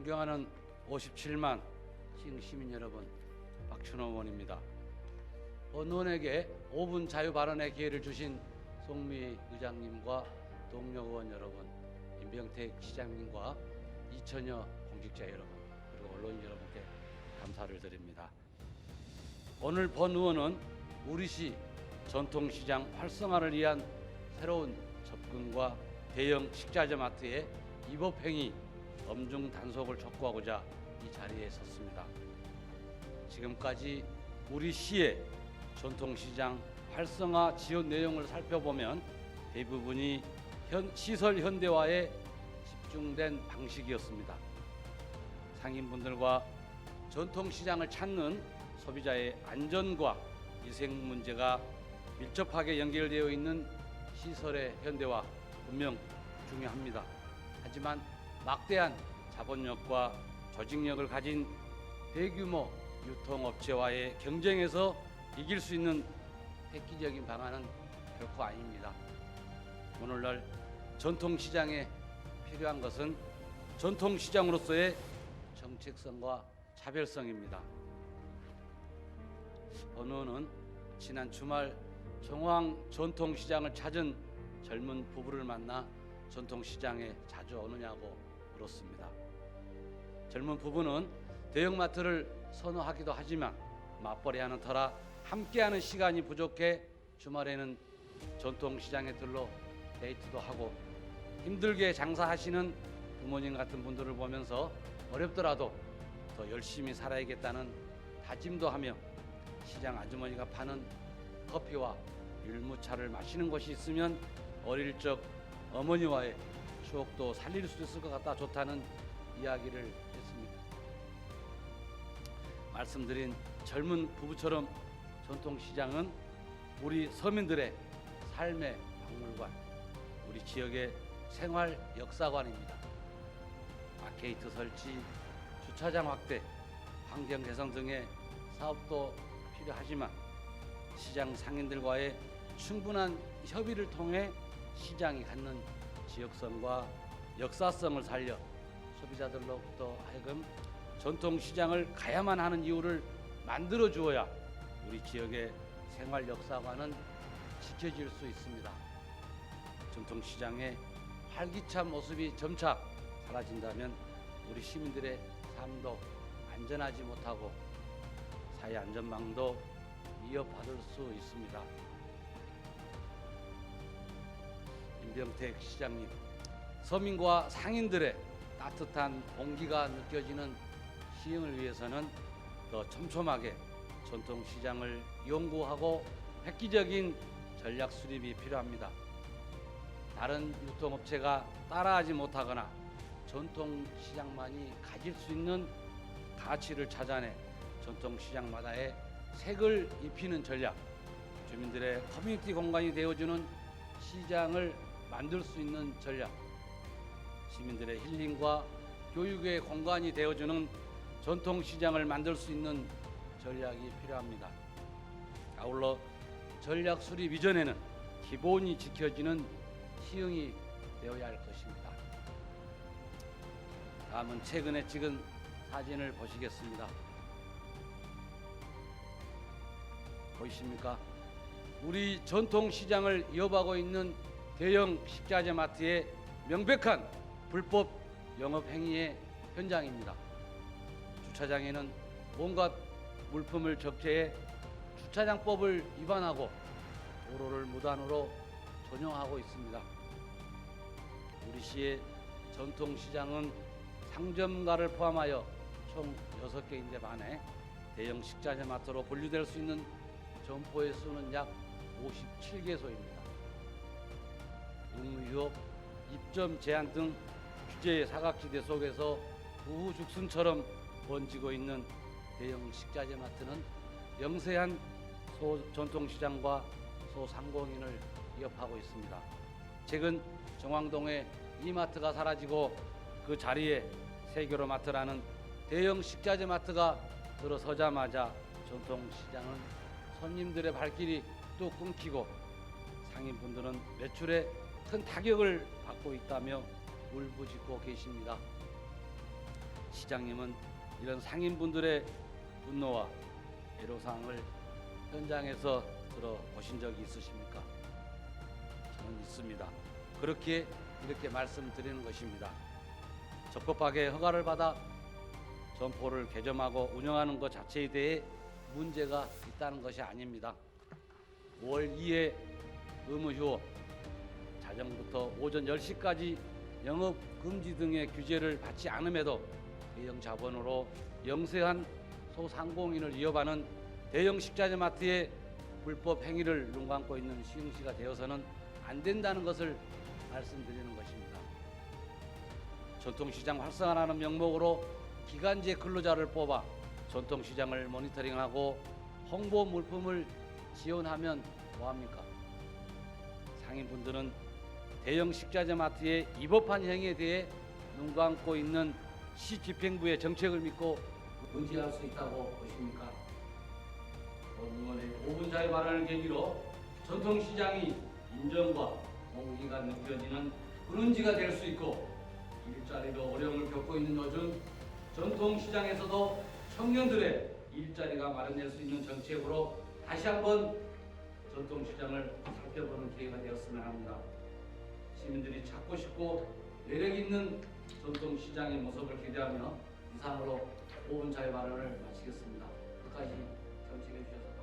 존경하는 57만 시흥 시민 여러분, 박춘호 의원입니다. 언론에게 5분 자유 발언의 기회를 주신 송미 의장님과 동료 의원 여러분, 임병택 시장님과 이천여 공직자 여러분, 그리고 언론인 여러분께 감사를 드립니다. 오늘 본 의원은 우리시 전통시장 활성화를 위한 새로운 접근과 대형 식자재 마트의 위법행위 엄중 단속을 촉구하고자 이 자리에 섰습니다. 지금까지 우리 시의 전통시장 활성화 지원 내용을 살펴보면 대부분이 현, 시설 현대화에 집중된 방식이었습니다. 상인분들과 전통시장을 찾는 소비자의 안전과 위생 문제가 밀접하게 연결되어 있는 시설의 현대화 분명 중요합니다. 하지만 막대한 자본력과 조직력을 가진 대규모 유통업체와의 경쟁에서 이길 수 있는 획기적인 방안은 결코 아닙니다. 오늘날 전통시장에 필요한 것은 전통시장으로서의 정책성과 차별성입니다. 번호는 지난 주말 정황 전통시장을 찾은 젊은 부부를 만나 전통시장에 자주 오느냐고 물었습니다. 젊은 부부는 대형마트를 선호하기도 하지만 맞벌이하는 터라 함께하는 시간이 부족해 주말에는 전통시장에 들러 데이트도 하고 힘들게 장사하시는 부모님 같은 분들을 보면서 어렵더라도 더 열심히 살아야겠다는 다짐도 하며 시장 아주머니가 파는 커피와 율무차를 마시는 것이 있으면 어릴 적 어머니와의 추억도 살릴 수 있을 것 같다 좋다는 이야기를 했습니다. 말씀드린 젊은 부부처럼 전통시장은 우리 서민들의 삶의 박물관, 우리 지역의 생활 역사관입니다. 아케이트 설치, 주차장 확대, 환경 개선 등의 사업도 필요하지만 시장 상인들과의 충분한 협의를 통해 시장이 갖는 지역성과 역사성을 살려 소비자들로부터 하여금 전통 시장을 가야만 하는 이유를 만들어 주어야 우리 지역의 생활 역사관은 지켜질 수 있습니다. 전통 시장의 활기찬 모습이 점차 사라진다면 우리 시민들의 삶도 안전하지 못하고 사회 안전망도 위협받을 수 있습니다. 임병택 시장님, 서민과 상인들의 따뜻한 온기가 느껴지는 시흥을 위해서는 더 촘촘하게 전통 시장을 연구하고 획기적인 전략 수립이 필요합니다. 다른 유통업체가 따라하지 못하거나 전통 시장만이 가질 수 있는 가치를 찾아내 전통 시장마다의 색을 입히는 전략, 주민들의 커뮤니티 공간이 되어주는 시장을 만들 수 있는 전략, 시민들의 힐링과 교육의 공간이 되어주는 전통시장을 만들 수 있는 전략이 필요합니다. 아울러 전략 수립 이전에는 기본이 지켜지는 시흥이 되어야 할 것입니다. 다음은 최근에 찍은 사진을 보시겠습니다. 보이십니까? 우리 전통 시장을 이어가고 있는 대형 식자재 마트의 명백한 불법 영업 행위의 현장입니다. 주차장에는 온갖 물품을 적재해 주차장법을 위반하고 도로를 무단으로 전용하고 있습니다. 우리 시의 전통 시장은 상점가를 포함하여 총 6개인데 반해 대형 식자재 마트로 분류될 수 있는 점포의 수는 약 57개소입니다. 육류업, 입점 제한 등 규제의 사각지대 속에서 우후죽순처럼 번지고 있는 대형 식자재 마트는 영세한 소 전통시장과 소상공인을 위협하고 있습니다. 최근 정왕동에 이마트가 사라지고 그 자리에 세교로 마트라는 대형 식자재 마트가 들어서자마자 전통시장은 손님들의 발길이 또 끊기고 상인분들은 매출에 큰 타격을 받고 있다며 울부짖고 계십니다. 시장님은 이런 상인분들의 분노와 애로사항을 현장에서 들어보신 적이 있으십니까? 저는 있습니다. 그렇게 이렇게 말씀드리는 것입니다. 적법하게 허가를 받아 점포를 개점하고 운영하는 것 자체에 대해 문제가 있다는 것이 아닙니다. 5월 2일 의무 휴업, 자정부터 오전 10시까지 영업 금지 등의 규제를 받지 않음에도 대형 자본으로 영세한 소상공인을 위협하는 대형 식자재 마트의 불법 행위를 눈 감고 있는 시흥시가 되어서는 안 된다는 것을 말씀드리는 것입니다. 전통시장 활성화라는 명목으로 기간제 근로자를 뽑아 전통시장을 모니터링하고 홍보 물품을 지원하면 뭐합니까? 상인분들은 대형 식자재 마트의 위법한 행위에 대해 눈 감고 있는 시 집행부의 정책을 믿고 의지할 수 있다고 보십니까? 오늘의 5분 자유 발언을 계기로 전통시장이 인정과 공기가 느껴지는 근원지가 될 수 있고 일자리로 어려움을 겪고 있는 요즘 전통시장에서도 청년들의 일자리가 마련될 수 있는 정책으로 다시 한번 전통시장을 살펴보는 기회가 되었으면 합니다. 시민들이 찾고 싶고 매력 있는 전통 시장의 모습을 기대하며 이상으로 5분 자유 발언을 마치겠습니다. 끝까지 경청해 주셔서